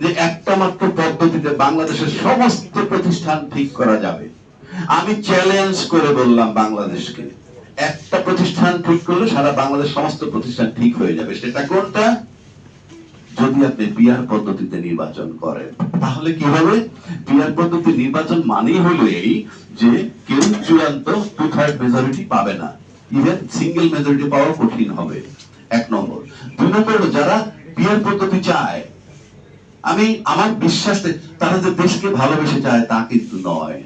যে একটা পদ্ধতিতে বাংলাদেশের সমস্ত প্রতিষ্ঠান ঠিক করা যাবে। আমি চ্যালেঞ্জ করে বললাম বাংলাদেশকে, একটা প্রতিষ্ঠান ঠিক করলে সারা বাংলাদেশ সমস্ত প্রতিষ্ঠান ঠিক হয়ে যাবে। সেটা কোনটা? যদি আপনি পিয়ার পদ্ধতিতে নির্বাচন করেন, তাহলে কি হবে? পিয়ার পদ্ধতি নির্বাচন মানেই হলো এই যে কেউ চূড়ান্ত টু থার্ড মেজরিটি পাবে না। ইভেন সিঙ্গেল মেজরিটি পাওয়া কঠিন হবে। এক নম্বর। দুই নম্বর যারা পিয়ার পদ্ধতি চায় আমি আমার বিশ্বাস তারা যে দেশকে ভালোবেসে চায় তা কিন্তু নয়।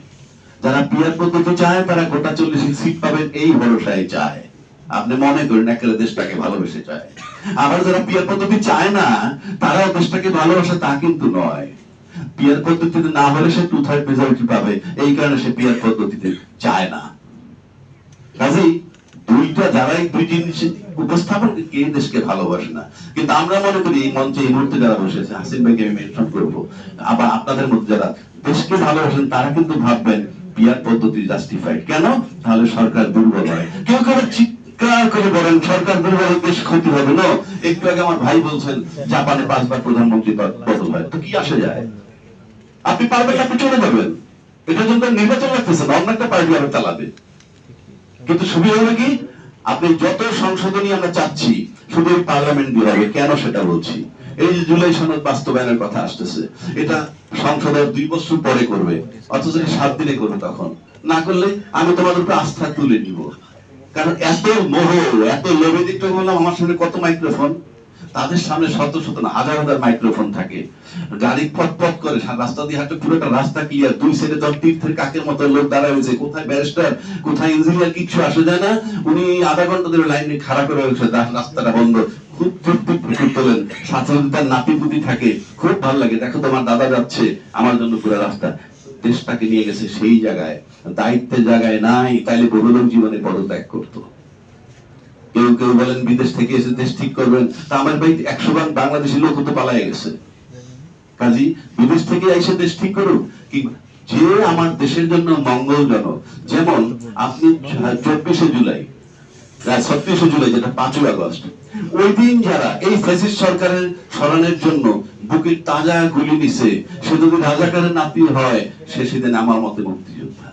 যারা পিয়ার পদ্ধতি চায়, তারা গোটা চল্লিশ সিট পাবেন, এই ভরসায় চায়। আপনি মনে করেন একেবারে দেশটাকে ভালোবেসে চায়। আবার যারা পিয়ার পদ্ধতি চায় না, তারাও দেশটাকে ভালোবাসে, তা কিন্তু নয়। পিয়ার পদ্ধতিতে না হলে সে টু থার্ড মেজরিটি পাবে, এই কারণে সে পিয়ার পদ্ধতিতে চায় না। কাজেই দুইটা যারাই দুই জিনিস উপস্থাপন কে দেশকে ভালোবাসে না। কিন্তু আমরা মনে করি এই মঞ্চে এই মুহূর্তে যারা বসে আছে হাসিন ভাইকে আমি মেনশন করব। আবার আপনাদের মধ্যে যারা দেশকে ভালোবাসেন, তারা কিন্তু ভাববেন পিয়ার পদ্ধতি জাস্টিফাইড কেন? তাহলে সরকার দুর্বল হয়। কেউ কেউ চিৎকার করে বলেন, সরকার দুর্বল দেশ ক্ষতি হবে। না একটু আগে আমার ভাই বলছেন, জাপানে পাঁচবার প্রধানমন্ত্রী বদল হয়। তো কি আসে যায়? আপনি পারবেন, আপনি চলে যাবেন। এটার জন্য নির্বাচন লাগতেছে না, অন্য একটা পার্টি আবার চালাবে। কিন্তু সুবিধা হলো কি? আপনি যত সংশোধনী আমরা চাচ্ছি, শুধু পার্লামেন্ট বিভাগে, কেন সেটা বলছি? এই যে জুলাই সনদ বাস্তবায়নের কথা আসতেছে, এটা সংসদের দুই বছর পরে করবে, অথচ সাত দিনে করবে তখন। না করলে আমি তোমাদের আস্থা তুলে নিব। কারণ এত মোহ, এত লোভে দিকটা আমার সামনে কত মাইক্রোফোন তাদের সামনে শত শত না, হাজার হাজার মাইক্রোফোন থাকে। গাড়ি পথ করে রাস্তা দিয়ে হাঁটে পুরোটা রাস্তা ক্লিয়ার দুই সাইডে দশ তীর্থের কাকের মতো লোক দাঁড়ায় রয়েছে। কোথায় ব্যারিস্টার কোথায় ইঞ্জিনিয়ার কিছু আসে যায় না। উনি আধা ঘণ্টা ধরে লাইনে খাড়া করে রয়েছে। রাস্তাটা বন্ধ। খুব ফুটফুট ফুটফুট তোলেন সাথে সাথে তার নাতি পুতি থাকে। খুব ভালো লাগে। দেখো তোমার দাদা যাচ্ছে আমার জন্য পুরো রাস্তা। দেশটাকে নিয়ে গেছে সেই জায়গায়। দায়িত্বের জায়গায় নাই। তাইলে বহুলোক জীবনে পদত্যাগ করতো। কেউ কেউ বলেন বিদেশ থেকে এসে দেশ ঠিক করবেন। তা আমার ভাই একশো ভাগ বাংলাদেশি লোক তো পালায় গেছে। কাজী, বিদেশ থেকে এসে দেশ ঠিক করুক। কি যে আমার দেশের জন্য মঙ্গলজনক। যেমন আপনি চব্বিশে জুলাই ছত্রিশে জুলাই, যেটা পাঁচই আগস্ট, ওই দিন যারা এই ফ্যাসিস্ট সরকারের সরানোর জন্য বুকের তাজা গুলি নিছে, সে যদি রাজাকারের নাতি হয়, সে সেদিন আমার মতে মুক্তিযোদ্ধা।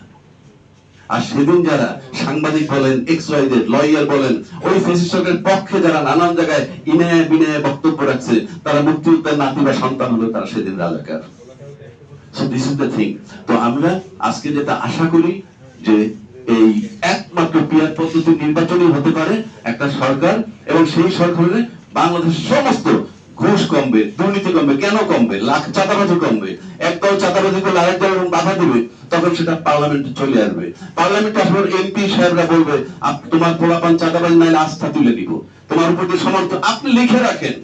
আর সেদিন যারা সাংবাদিক বলেন এক্স ওয়াইদের লয়ার বলেন, ওই ফেসিস্ট সরকারের পক্ষে যারা নানান জায়গায় ইনায় বিনয়ে বক্তব্য রাখছে, তারা মুক্তিযোদ্ধার নাতি বা সন্তান হলো তারা সেদিন রাজাকার। দিস ইজ দ্য থিং তো আমরা আজকে যেটা আশা করি যে এই একমাত্র পিয়ার পদ্ধতি নির্বাচনই হতে পারে একটা সরকার, এবং সেই সরকারে বাংলাদেশের সমস্ত ঘুষ কমবে, দুর্নীতি কমবে, কেন কমবে? লাখ চাঁদাবাজি কমবে। একদল চাঁদাবাজি করলে আরেক দল বাধা দিবে, তখন সেটা পার্লামেন্টে চলে আসবে। পার্লামেন্টে আসবার এমপি সাহেবরা বলবে তোমার পোলাপান চাঁদাবাজি নাইলে আস্থা তুলে দিব। তোমার উপর দিয়ে সমর্থন, আপনি লিখে রাখেন।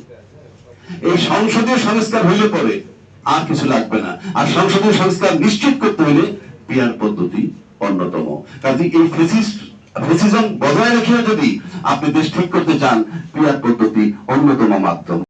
এই সংসদীয় সংস্কার হইলে পরে আর কিছু লাগবে না। আর সংসদীয় সংস্কার নিশ্চিত করতে হলে পিয়ার পদ্ধতি অন্যতম। কাজে এই ফেসিস্ট ফেসিজম বজায় রেখে যদি আপনি দেশ ঠিক করতে চান, পিয়ার পদ্ধতি অন্যতম মাধ্যম।